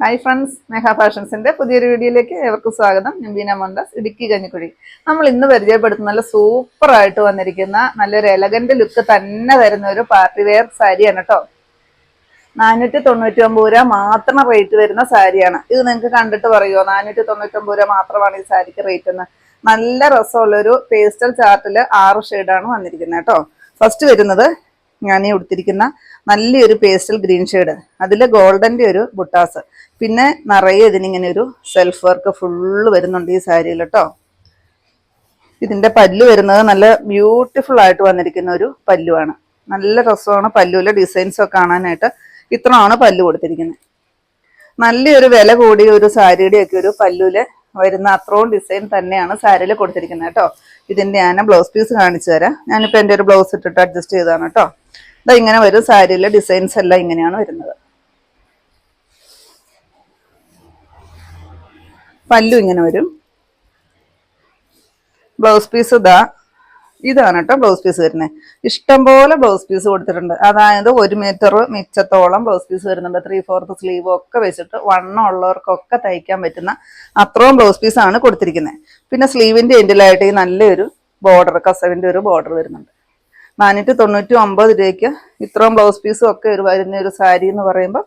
Hi friends മെഹാ ഫാഷൻസിന്റെ പുതിയൊരു വീഡിയോയിലേക്ക് ഏവർക്കും സ്വാഗതം. ഞാൻ ബീന മോഹൻദാസ് ഇടുക്കി കഞ്ഞിക്കുഴി നമ്മൾ ഇന്ന് പരിചയപ്പെടുത്തുന്ന നല്ല സൂപ്പർ ആയിട്ട് വന്നിരിക്കുന്ന നല്ലൊരു എലഗന്റ് ലുക്ക് തന്നെ തരുന്ന ഒരു പാർട്ടി വെയർ സാരിയാണ് കേട്ടോ നാനൂറ്റി തൊണ്ണൂറ്റി ഒമ്പത് രൂപ മാത്രം റേറ്റ് വരുന്ന സാരിയാണ്. ഇത് നിങ്ങൾക്ക് കണ്ടിട്ട് പറയുമോ നാനൂറ്റി തൊണ്ണൂറ്റി ഒമ്പത് രൂപ മാത്രമാണ് ഈ സാരിക്ക് റേറ്റ് എന്ന് നല്ല രസമുള്ളൊരു പേസ്റ്റൽ ചാർട്ടിൽ ആറ് ഷെയ്ഡാണ് വന്നിരിക്കുന്നത് കേട്ടോ ഫസ്റ്റ് വരുന്നത് ഞാൻ ഈ ഉടുത്തിരിക്കുന്ന നല്ലൊരു പേസ്റ്റൽ ഗ്രീൻ ഷെയ്ഡ്. അതിൽ ഗോൾഡന്റെ ഒരു ബുട്ടാസ്. പിന്നെ നിറയെ ഇതിനിങ്ങനെ ഒരു സെൽഫ് വർക്ക് ഫുള്ള് വരുന്നുണ്ട് ഈ സാരിയിൽ കേട്ടോ ഇതിന്റെ പല്ല് വരുന്നത് നല്ല ബ്യൂട്ടിഫുൾ ആയിട്ട് വന്നിരിക്കുന്ന ഒരു പല്ലുവാണ്. നല്ല രസമാണ് പല്ലുവിലെ ഡിസൈൻസ് ഒക്കെ കാണാനായിട്ട്. ഇത്രയാണ് പല്ലു കൊടുത്തിരിക്കുന്നത്. നല്ലൊരു വില കൂടിയ ഒരു സാരിയുടെ ഒക്കെ ഒരു പല്ലുവിലെ വരുന്ന അത്രയും ഡിസൈൻ തന്നെയാണ് സാരിയിൽ കൊടുത്തിരിക്കുന്നത് കേട്ടോ ഇതിന്റെ ഞാൻ ബ്ലൗസ് പീസ് കാണിച്ചു തരാം. ഞാനിപ്പോൾ എന്റെ ഒരു ബ്ലൗസ് ഇട്ടിട്ട് അഡ്ജസ്റ്റ് ചെയ്താണ് കേട്ടോ ഇതാ ഇങ്ങനെ വരും സാരിയിലെ ഡിസൈൻസ് എല്ലാം ഇങ്ങനെയാണ് വരുന്നത്. പല്ലു ഇങ്ങനെ വരും. ബ്ലൗസ് പീസ് ഇതാ ഇതാണ് കേട്ടോ ബ്ലൗസ് പീസ് വരുന്നത്. ഇഷ്ടംപോലെ ബ്ലൗസ് പീസ് കൊടുത്തിട്ടുണ്ട്. അതായത് ഒരു മീറ്റർ മിച്ചത്തോളം ബ്ലൗസ് പീസ് വരുന്നുണ്ട്. ത്രീ ഫോർത്ത് സ്ലീവ് ഒക്കെ വെച്ചിട്ട് വണ്ണം ഉള്ളവർക്കൊക്കെ തയ്ക്കാൻ പറ്റുന്ന അത്രയും ബ്ലൗസ് പീസാണ് കൊടുത്തിരിക്കുന്നത്. പിന്നെ സ്ലീവിന്റെ എൻഡിലായിട്ട് ഈ നല്ലൊരു ബോർഡർ കസവിന്റെ ഒരു ബോർഡർ വരുന്നുണ്ട്. നാനൂറ്റി തൊണ്ണൂറ്റി ഒമ്പത് രൂപയ്ക്ക് ഇത്രയും ബ്ലൗസ് പീസും ഒക്കെ ഒരു വരുന്ന ഒരു സാരി എന്ന് പറയുമ്പോൾ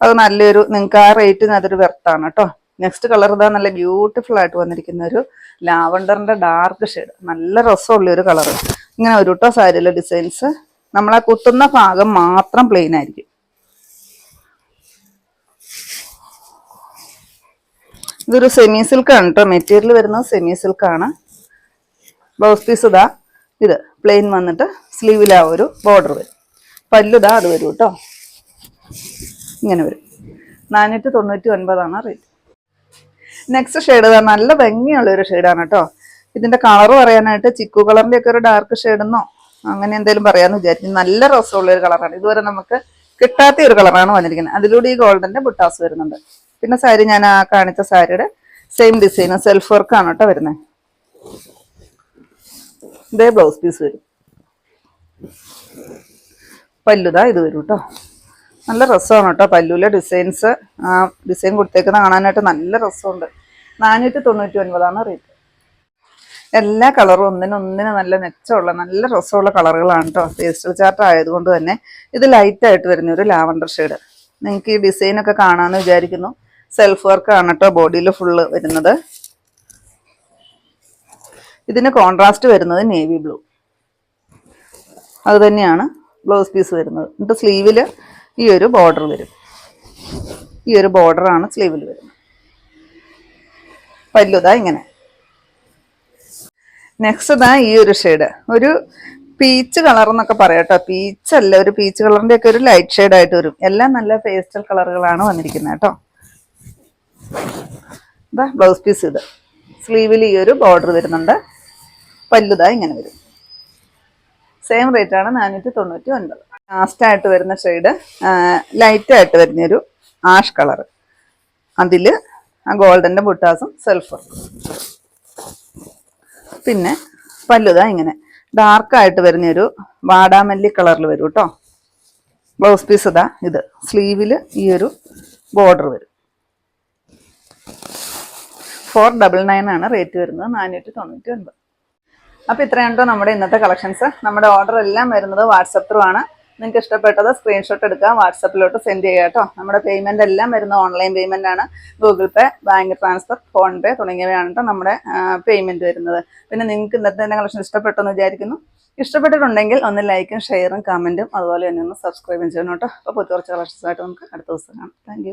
അത് നല്ലൊരു നിങ്ങൾക്ക് ആ റേറ്റിന് അതൊരു വെർത്താണ് കേട്ടോ നെക്സ്റ്റ് കളർ ഇതാ നല്ല ബ്യൂട്ടിഫുൾ ആയിട്ട് വന്നിരിക്കുന്ന ഒരു ലാവണ്ടറിന്റെ ഡാർക്ക് ഷെയ്ഡ് നല്ല രസമുള്ള ഒരു കളർ ഇങ്ങനെ ഒരു കേട്ടോ സാരിയിലെ ഡിസൈൻസ് നമ്മളെ കുത്തുന്ന ഭാഗം മാത്രം പ്ലെയിൻ ആയിരിക്കും. ഇതൊരു സെമി സിൽക്കാണ് കേട്ടോ മെറ്റീരിയൽ വരുന്നത് സെമി സിൽക്കാണ് ബ്ലൗസ് പീസ് ഇതാ. ഇത് പ്ലെയിൻ വന്നിട്ട് സ്ലീവിൽ ആ ഒരു ബോർഡർ വരും. പല്ലുതാ അത് വരും കേട്ടോ. ഇങ്ങനെ വരും. നാനൂറ്റി തൊണ്ണൂറ്റി ഒൻപതാണ് റേറ്റ് നെക്സ്റ്റ് ഷെയ്ഡ് നല്ല ഭംഗിയുള്ള ഒരു ഷെയ്ഡാണ് കേട്ടോ. ഇതിന്റെ കളർ പറയാനായിട്ട് ചിക്കു കളറിന്റെ ഒക്കെ ഒരു ഡാർക്ക് ഷെയ്ഡെന്നോ അങ്ങനെ എന്തെങ്കിലും പറയാന്ന് വിചാരിച്ചു നല്ല രസമുള്ള ഒരു കളറാണ് ഇതുവരെ നമുക്ക് കിട്ടാത്ത ഒരു കളറാണ് വന്നിരിക്കുന്നത്. അതിലൂടെ ഈ ഗോൾഡന്റെ ബുട്ടാസ് വരുന്നുണ്ട്. പിന്നെ സാരി ഞാൻ ആ കാണിച്ച സാരിയുടെ സെയിം ഡിസൈൻ സെൽഫ് വർക്കാണ് കേട്ടോ വരുന്നത്. ഇതേ ബ്ലൗസ് പീസ് വരും. പല്ലുതാ ഇത് വരും കേട്ടോ നല്ല രസമാണ് കേട്ടോ പല്ലുവിലെ ഡിസൈൻസ് ആ ഡിസൈൻ കൊടുത്തേക്കുന്ന കാണാനായിട്ട് നല്ല രസമുണ്ട്. നാനൂറ്റി തൊണ്ണൂറ്റി ഒൻപതാണ് റേറ്റ് എല്ലാ കളറും ഒന്നിനൊന്നിന് നല്ല മെച്ചമുള്ള നല്ല രസമുള്ള കളറുകളാണ് കേട്ടോ പേസ്റ്റൽ ചാർട്ട് ആയതുകൊണ്ട് തന്നെ ഇത് ലൈറ്റ് ആയിട്ട് വരുന്ന ഒരു ലാവണ്ടർ ഷെയ്ഡ് നിങ്ങൾക്ക് ഈ ഡിസൈനൊക്കെ കാണാമെന്ന് വിചാരിക്കുന്നു. സെൽഫ് വർക്ക് ആണ് കേട്ടോ ബോഡിയിൽ ഫുള്ള് വരുന്നത്. ഇതിന് കോൺട്രാസ്റ്റ് വരുന്നത് നേവി ബ്ലൂ അത് തന്നെയാണ് ബ്ലൗസ് പീസ് വരുന്നത്. എന്നിട്ട് സ്ലീവിൽ ഈ ഒരു ബോർഡർ വരും. ഈ ഒരു ബോർഡറാണ് സ്ലീവിൽ വരുന്നത്. പല്ലുതാ ഇങ്ങനെ. നെക്സ്റ്റ് ഇതാ ഈ ഒരു ഷെയ്ഡ് ഒരു പീച്ച് കളർ എന്നൊക്കെ പറയാം കേട്ടോ. പീച്ച് അല്ല ഒരു പീച്ച് കളറിന്റെ ഒക്കെ ഒരു ലൈറ്റ് ഷെയ്ഡ് ആയിട്ട് വരും. എല്ലാം നല്ല പേസ്റ്റൽ കളറുകളാണ് വന്നിരിക്കുന്നത് കേട്ടോ. ഇതാ ബ്ലൗസ് പീസ് ഇത്. സ്ലീവിൽ ഈ ഒരു ബോർഡർ വരുന്നുണ്ട്. പല്ലുതാ ഇങ്ങനെ വരും. സെയിം റേറ്റ് ആണ് നാനൂറ്റി തൊണ്ണൂറ്റി ഒൻപത് ലാസ്റ്റ് ആയിട്ട് വരുന്ന ഷെയ്ഡ് ലൈറ്റ് ആയിട്ട് വരുന്നൊരു ആഷ് കളർ അതിൽ ആ ഗോൾഡന്റെ ബുട്ടാസും സെൽഫും പിന്നെ പല്ലുതാ ഇങ്ങനെ. ഡാർക്കായിട്ട് വരുന്നൊരു വാടാമല്ലി കളറിൽ വരും കേട്ടോ ബ്ലൗസ് പീസ് ഇതാ ഇത്. സ്ലീവിൽ ഈ ഒരു ബോർഡർ വരും. ഫോർ ഡബിൾ നയൻ ആണ് റേറ്റ് വരുന്നത് നാനൂറ്റി തൊണ്ണൂറ്റി ഒൻപത് അപ്പോൾ ഇത്രയും കണ്ടോ നമ്മുടെ ഇന്നത്തെ കളക്ഷൻസ്. നമ്മുടെ ഓർഡർ എല്ലാം വരുന്നത് വാട്സപ്പ് ത്രൂ ആണ്. നിങ്ങൾക്ക് ഇഷ്ടപ്പെട്ടത് സ്ക്രീൻഷോട്ട് എടുക്കുക വാട്സപ്പിലോട്ട് സെൻഡ് ചെയ്യുക കേട്ടോ. നമ്മുടെ പേയ്മെന്റ് എല്ലാം വരുന്നത് ഓൺലൈൻ പേയ്മെന്റ് ആണ്. Google Pay bank transfer PhonePe തുടങ്ങിയവയാണ് കേട്ടോ നമ്മുടെ പേയ്മെന്റ് വരുന്നത്. പിന്നെ നിങ്ങൾക്ക് ഇന്നത്തെ തന്നെ കളക്ഷൻ ഇഷ്ടപ്പെട്ടെന്ന് വിചാരിക്കുന്നു. ഇഷ്ടപ്പെട്ടിട്ടുണ്ടെങ്കിൽ ഒന്ന് ലൈക്കും ഷെയറും കമന്റും അതുപോലെ തന്നെ ഒന്ന് സബ്സ്ക്രൈബും ചെയ്യണം കേട്ടോ. അപ്പോൾ പുതിയ കുറച്ച് കളക്ഷൻസായിട്ട് നമുക്ക് അടുത്ത ദിവസം കാണാം. താങ്ക്